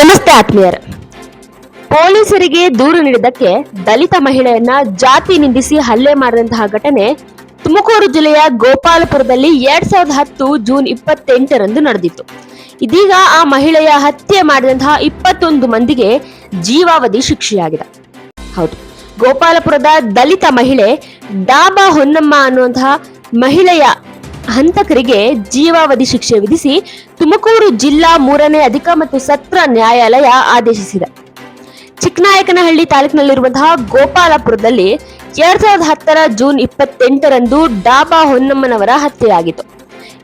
ನಮಸ್ತೆ, ಆತ್ಮೀಯರ. ಪೊಲೀಸರಿಗೆ ದೂರು ನೀಡಿದ್ದಕ್ಕೆ ದಲಿತ ಮಹಿಳೆಯನ್ನ ಜಾತಿ ನಿಂದಿಸಿ ಹಲ್ಲೆ ಮಾಡಿದಂತಹ ಘಟನೆ ತುಮಕೂರು ಜಿಲ್ಲೆಯ ಗೋಪಾಲಪುರದಲ್ಲಿ ಎರಡ್ ಸಾವಿರದ ಹತ್ತು ಜೂನ್ ಇಪ್ಪತ್ತೆಂಟರಂದು ನಡೆದಿತ್ತು. ಇದೀಗ ಆ ಮಹಿಳೆಯ ಹತ್ಯೆ ಮಾಡಿದಂತಹ ಇಪ್ಪತ್ತೊಂದು ಮಂದಿಗೆ ಜೀವಾವಧಿ ಶಿಕ್ಷೆಯಾಗಿದೆ. ಹೌದು, ಗೋಪಾಲಪುರದ ದಲಿತ ಮಹಿಳೆ ಡಾಬಾ ಹೊನ್ನಮ್ಮ ಅನ್ನುವಂತಹ ಮಹಿಳೆಯ ಹಂತಕರಿಗೆ ಜೀವಾವಧಿ ಶಿಕ್ಷೆ ವಿಧಿಸಿ ತುಮಕೂರು ಜಿಲ್ಲಾ ಮೂರನೇ ಅಧಿಕ ಮತ್ತು ಸತ್ರ ನ್ಯಾಯಾಲಯ ಆದೇಶಿಸಿದೆ. ಚಿಕ್ಕನಾಯಕನಹಳ್ಳಿ ತಾಲೂಕಿನಲ್ಲಿರುವಂತಹ ಗೋಪಾಲಪುರದಲ್ಲಿ ಎರಡ್ ಸಾವಿರದ ಹತ್ತರ ಜೂನ್ ಇಪ್ಪತ್ತೆಂಟರಂದು ಡಾಬಾ ಹೊನ್ನಮ್ಮನವರ ಹತ್ಯೆಯಾಗಿತ್ತು.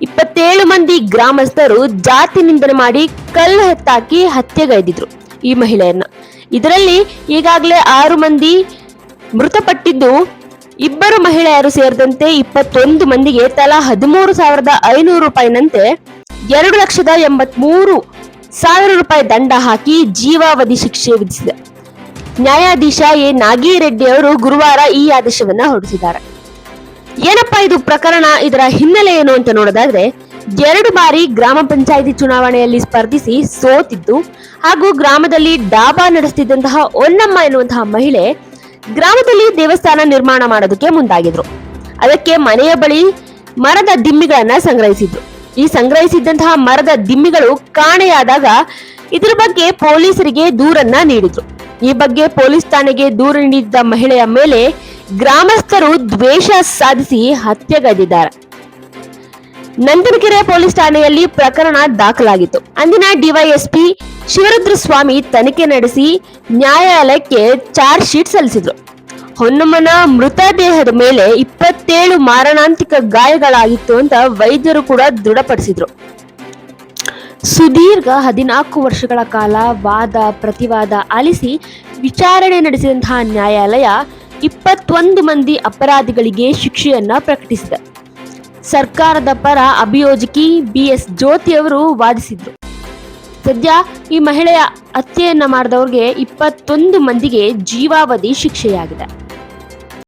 ಇಪ್ಪತ್ತೇಳು ಮಂದಿ ಗ್ರಾಮಸ್ಥರು ಜಾತಿ ನಿಂದನೆ ಮಾಡಿ ಕಲ್ಲು ಹೆತ್ತಾಕಿ ಹತ್ಯೆಗೈದಿದ್ರು ಈ ಮಹಿಳೆಯನ್ನ ಇದರಲ್ಲಿ ಈಗಾಗಲೇ ಆರು ಮಂದಿ ಮೃತಪಟ್ಟಿದ್ದು ಇಬ್ಬರು ಮಹಿಳೆಯರು ಸೇರಿದಂತೆ ಇಪ್ಪತ್ತೊಂದು ಮಂದಿಗೆ ತಲಾ ಹದಿಮೂರು ಸಾವಿರದ ಐನೂರು ರೂಪಾಯಿನಂತೆ ಎರಡು ಲಕ್ಷದ ಎಂಬತ್ಮೂರು ಸಾವಿರ ರೂಪಾಯಿ ದಂಡ ಹಾಕಿ ಜೀವಾವಧಿ ಶಿಕ್ಷೆ ವಿಧಿಸಿದೆ. ನ್ಯಾಯಾಧೀಶ ಎ. ನಾಗಿರೆಡ್ಡಿ ಅವರು ಗುರುವಾರ ಈ ಆದೇಶವನ್ನ ಹೊರಡಿಸಿದ್ದಾರೆ. ಏನಪ್ಪಾ ಇದು ಪ್ರಕರಣ? ಇದರ ಹಿನ್ನೆಲೆ ಏನು ಅಂತ ನೋಡೋದಾದ್ರೆ, ಎರಡು ಬಾರಿ ಗ್ರಾಮ ಪಂಚಾಯಿತಿ ಚುನಾವಣೆಯಲ್ಲಿ ಸ್ಪರ್ಧಿಸಿ ಸೋತಿದ್ದು ಹಾಗೂ ಗ್ರಾಮದಲ್ಲಿ ಡಾಬಾ ನಡೆಸುತ್ತಿದ್ದಂತಹ ಒನ್ನಮ್ಮ ಎನ್ನುವಂತಹ ಮಹಿಳೆ ಗ್ರಾಮದಲ್ಲಿ ದೇವಸ್ಥಾನ ನಿರ್ಮಾಣ ಮಾಡೋದಕ್ಕೆ ಮುಂದಾಗಿದ್ರು. ಅದಕ್ಕೆ ಮನೆಯ ಬಳಿ ಮರದ ದಿಮ್ಮಿಗಳನ್ನ ಸಂಗ್ರಹಿಸಿದ್ರು. ಈ ಸಂಗ್ರಹಿಸಿದ್ದಂತಹ ಮರದ ದಿಮ್ಮಿಗಳು ಕಾಣೆಯಾದಾಗ ಇದ್ರ ಬಗ್ಗೆ ಪೊಲೀಸರಿಗೆ ದೂರನ್ನ ನೀಡಿದ್ರು. ಈ ಬಗ್ಗೆ ಪೊಲೀಸ್ ಠಾಣೆಗೆ ದೂರು ನೀಡಿದ್ದ ಮಹಿಳೆಯ ಮೇಲೆ ಗ್ರಾಮಸ್ಥರು ದ್ವೇಷ ಸಾಧಿಸಿ ಹತ್ಯೆಗೈದಿದ್ದಾರೆ. ನಂದನಕೆರೆ ಪೊಲೀಸ್ ಠಾಣೆಯಲ್ಲಿ ಪ್ರಕರಣ ದಾಖಲಾಗಿತ್ತು. ಅಂದಿನ ಡಿವೈಎಸ್ಪಿ ಶಿವರುದ್ರ ಸ್ವಾಮಿ ತನಿಖೆ ನಡೆಸಿ ನ್ಯಾಯಾಲಯಕ್ಕೆ ಚಾರ್ಜ್ ಶೀಟ್ ಸಲ್ಲಿಸಿದ್ರು. ಹೊನ್ನಮ್ಮನ ಮೃತದೇಹದ ಮೇಲೆ ಇಪ್ಪತ್ತೇಳು ಮಾರಣಾಂತಿಕ ಗಾಯಗಳಾಗಿತ್ತು ಅಂತ ವೈದ್ಯರು ಕೂಡ ದೃಢಪಡಿಸಿದ್ರು. ಸುದೀರ್ಘ ಹದಿನಾಲ್ಕು ವರ್ಷಗಳ ಕಾಲ ವಾದ ಪ್ರತಿವಾದ ಆಲಿಸಿ ವಿಚಾರಣೆ ನಡೆಸಿದಂತಹ ನ್ಯಾಯಾಲಯ ಇಪ್ಪತ್ತೊಂದು ಮಂದಿ ಅಪರಾಧಿಗಳಿಗೆ ಶಿಕ್ಷೆಯನ್ನ ಪ್ರಕಟಿಸಿದೆ. ಸರ್ಕಾರದ ಪರ ಅಭಿಯೋಜಕಿ ಬಿ ಎಸ್ ಜ್ಯೋತಿ ಅವರು ವಾದಿಸಿದ್ರು. ಸದ್ಯ ಈ ಮಹಿಳೆಯ ಹತ್ಯೆಯನ್ನ ಮಾಡಿದವ್ರಿಗೆ ಇಪ್ಪತ್ತೊಂದು ಮಂದಿಗೆ ಜೀವಾವಧಿ ಶಿಕ್ಷೆಯಾಗಿದೆ.